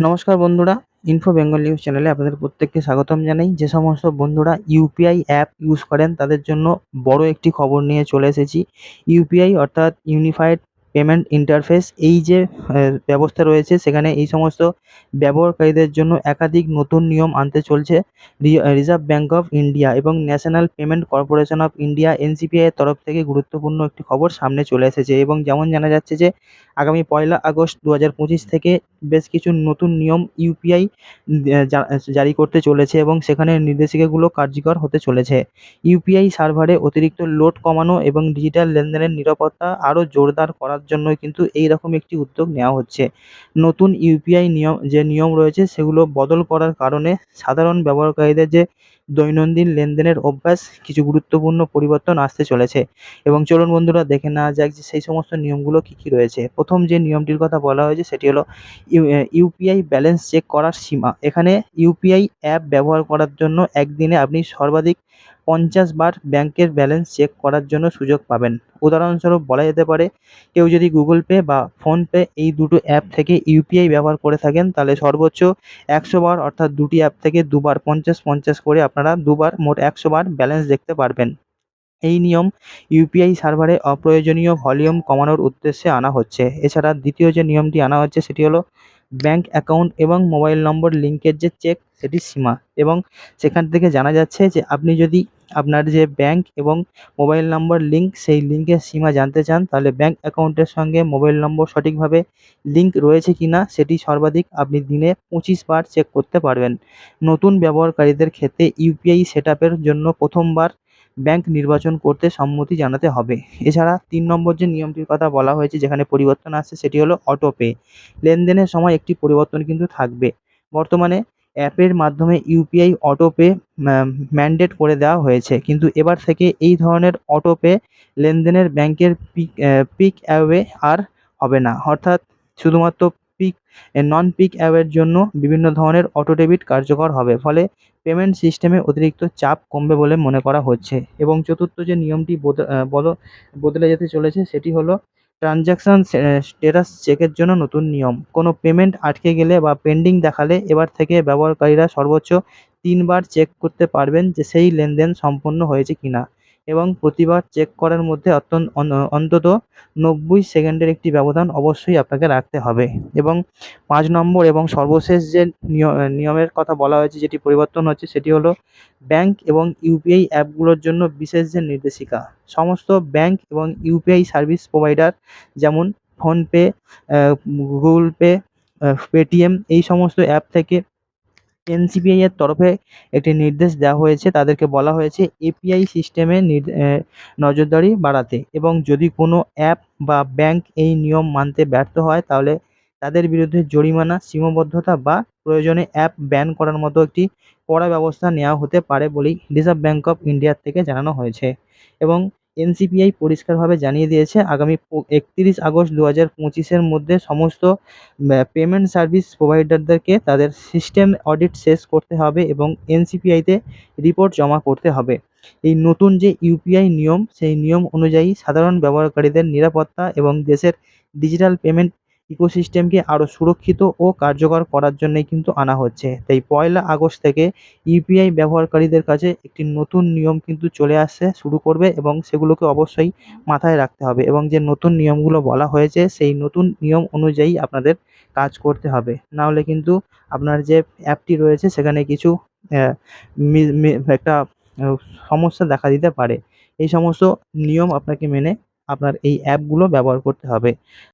নমস্কার বন্ধুরা info Bengal news চ্যানেলে আপনাদের প্রত্যেককে স্বাগতম জানাই। যে সমস্ত বন্ধুরা ইউপিআই অ্যাপ ইউজ করেন, তাদের জন্য বড় একটি খবর নিয়ে চলে এসেছি। ইউপিআই অর্থাৎ ইউনিফাইড পেমেন্ট ইন্টারফেস এই যে ব্যবস্থা রয়েছে, সেখানে এই সমস্ত ব্যবহারকারীদের জন্য একাধিক নতুন নিয়ম আনতে চলছে। রিজার্ভ ব্যাঙ্ক অফ ইন্ডিয়া এবং national payment corporation of India NCPI এর তরফ থেকে গুরুত্বপূর্ণ একটি খবর সামনে চলে এসেছে এবং যেমন জানা যাচ্ছে যে আগামী পয়লা আগস্ট দু হাজার পঁচিশ থেকে বেশ কিছু নতুন নিয়ম ইউপিআই জারি করতে চলেছে এবং সেখানে নির্দেশিকাগুলো কার্যকর হতে চলেছে। ইউপিআই সার্ভারে অতিরিক্ত লোড কমানো এবং ডিজিটাল লেনদেনের নিরাপত্তা আরও জোরদার করার জন্য কিন্তু এই রকম একটি উদ্যোগ নেওয়া হচ্ছে। নতুন ইউপিআই নিয়ম, যে নিয়ম রয়েছে সেগুলো বদল করার কারণে সাধারণ ব্যবহারকারীদের যে দৈনন্দিন লেনদেনের অভ্যাস কিছু গুরুত্বপূর্ণ পরিবর্তন আসতে চলেছে। এবং চলুন বন্ধুরা, দেখে নেওয়া যাক যে সেই সমস্ত নিয়মগুলো কী কী রয়েছে। প্রথম যে নিয়মটির কথা বলা হয়েছে সেটি হলো, ইউ ইউপিআই ব্যালেন্স চেক করার সীমা। এখানে ইউপিআই অ্যাপ ব্যবহার করার জন্য একদিনে আপনি সর্বাধিক পঞ্চাশ বার ব্যাংকের ব্যালেন্স চেক করার জন্য সুযোগ পাবেন। উদাহরণস্বরূপ বলা যেতে পারে, কেউ যদি গুগল পে বা ফোনপে এই দুটো অ্যাপ থেকে ইউপিআই ব্যবহার করে থাকেন, তাহলে সর্বোচ্চ একশো বার অর্থাৎ দুটি অ্যাপ থেকে দুবার পঞ্চাশ পঞ্চাশ করে আপনারা দুবার মোট একশো বার ব্যালেন্স দেখতে পারবেন। এই নিয়ম ইউপিআই সার্ভারে অপ্রয়োজনীয় ভলিউম কমানোর উদ্দেশ্যে আনা হচ্ছে। এছাড়া দ্বিতীয় যে নিয়মটি আনা হচ্ছে সেটি হলো ব্যাঙ্ক অ্যাকাউন্ট এবং মোবাইল নম্বর লিঙ্কের যে চেক সেটির সীমা। এবং সেখান থেকে জানা যাচ্ছে যে, আপনি যদি আপনার যে ব্যাঙ্ক এবং মোবাইল নম্বর লিঙ্ক, সেই লিঙ্কের সীমা জানতে চান, তাহলে ব্যাঙ্ক অ্যাকাউন্টের সঙ্গে মোবাইল নম্বর সঠিকভাবে লিঙ্ক রয়েছে কি না সেটি সর্বাধিক আপনি দিনে পঁচিশ বার চেক করতে পারবেন। নতুন ব্যবহারকারীদের ক্ষেত্রে ইউপিআই সেট জন্য প্রথমবার ব্যাঙ্ক নির্বাচন করতে সম্মতি জানাতে হবে। এছাড়া তিন নম্বর যে নিয়মটির কথা বলা হয়েছে, যেখানে পরিবর্তন আসছে, সেটি হলো অটো পে লেনদেনের সময় একটি পরিবর্তন কিন্তু থাকবে। বর্তমানে অ্যাপের মাধ্যমে ইউপিআই অটো পে ম্যান্ডেট করে দেওয়া হয়েছে। কিন্তু এবার থেকে এই ধরনের অটো পে লেনদেনের ব্যাংকের পিক পিক অ্যাওয়ে আর হবে না। অর্থাৎ শুধুমাত্র পিক নন পিক অ্যাওয়ের জন্য বিভিন্ন ধরনের অটো ডেবিট কার্যকর হবে। ফলে পেমেন্ট সিস্টেমে অতিরিক্ত চাপ কমবে বলে মনে করা হচ্ছে। এবং চতুর্থ যে নিয়মটি বদলে যেতে চলেছে, সেটি হলো ট্রানজ্যাকশান স্ট্যাটাস চেকের জন্য নতুন নিয়ম। কোনো পেমেন্ট আটকে গেলে বা পেন্ডিং দেখালে এবার থেকে ব্যবহারকারীরা সর্বোচ্চ তিনবার চেক করতে পারবেন যে সেই লেনদেন সম্পন্ন হয়েছে কি না এবং প্রতিবার চেক করার মধ্যে অত্যন্ত অন্তত নব্বই সেকেন্ডের একটি ব্যবধান অবশ্যই আপনাকে রাখতে হবে। এবং পাঁচ নম্বর এবং সর্বশেষ যে নিয়মের কথা বলা হয়েছে, যেটি পরিবর্তন হচ্ছে, সেটি হলো ব্যাঙ্ক এবং ইউপিআই অ্যাপগুলোর জন্য বিশেষ যে নির্দেশিকা, সমস্ত ব্যাঙ্ক এবং ইউপিআই সার্ভিস প্রোভাইডার যেমন ফোনপে গুগল পে পেটিএম, এই সমস্ত অ্যাপ থেকে এনসিপিআই এর তরফে একটি নির্দেশ দেওয়া হয়েছে। তাদেরকে বলা হয়েছে এপিআই সিস্টেমে নজরদারি বাড়াতে এবং যদি কোনো অ্যাপ বা ব্যাঙ্ক এই নিয়ম মানতে ব্যর্থ হয়, তাহলে তাদের বিরুদ্ধে জরিমানা, সীমাবদ্ধতা বা প্রয়োজনে অ্যাপ ব্যান করার মতো একটি কড়া ব্যবস্থা নেওয়া হতে পারে বলেই রিজার্ভ ব্যাঙ্ক অফ ইন্ডিয়ার থেকে জানানো হয়েছে। এবং এনসিপিআই পরিষ্কারভাবে জানিয়ে দিয়েছে, আগামী একতিরিশ আগস্ট দু হাজার পঁচিশের মধ্যে সমস্ত পেমেন্ট সার্ভিস প্রোভাইডারদেরকে তাদের সিস্টেম অডিট শেষ করতে হবে এবং এনসিপিআইতে রিপোর্ট জমা করতে হবে। এই নতুন যে ইউপিআই নিয়ম, সেই নিয়ম অনুযায়ী সাধারণ ব্যবহারকারীদের নিরাপত্তা এবং দেশের ডিজিটাল পেমেন্ট ইকোসিস্টেমকে আরও সুরক্ষিত ও কার্যকর করার জন্যই কিন্তু আনা হচ্ছে। তাই পয়লা আগস্ট থেকে ইউপিআই ব্যবহারকারীদের কাছে একটি নতুন নিয়ম কিন্তু চলে আসতে শুরু করবে এবং সেগুলোকে অবশ্যই মাথায় রাখতে হবে এবং যে নতুন নিয়মগুলো বলা হয়েছে, সেই নতুন নিয়ম অনুযায়ী আপনাদের কাজ করতে হবে। নাহলে কিন্তু আপনার যে অ্যাপটি রয়েছে, সেখানে কিছু একটা সমস্যা দেখা দিতে পারে। এই সমস্ত নিয়ম আপনাকে মেনে আপনার এই অ্যাপগুলো ব্যবহার করতে হবে।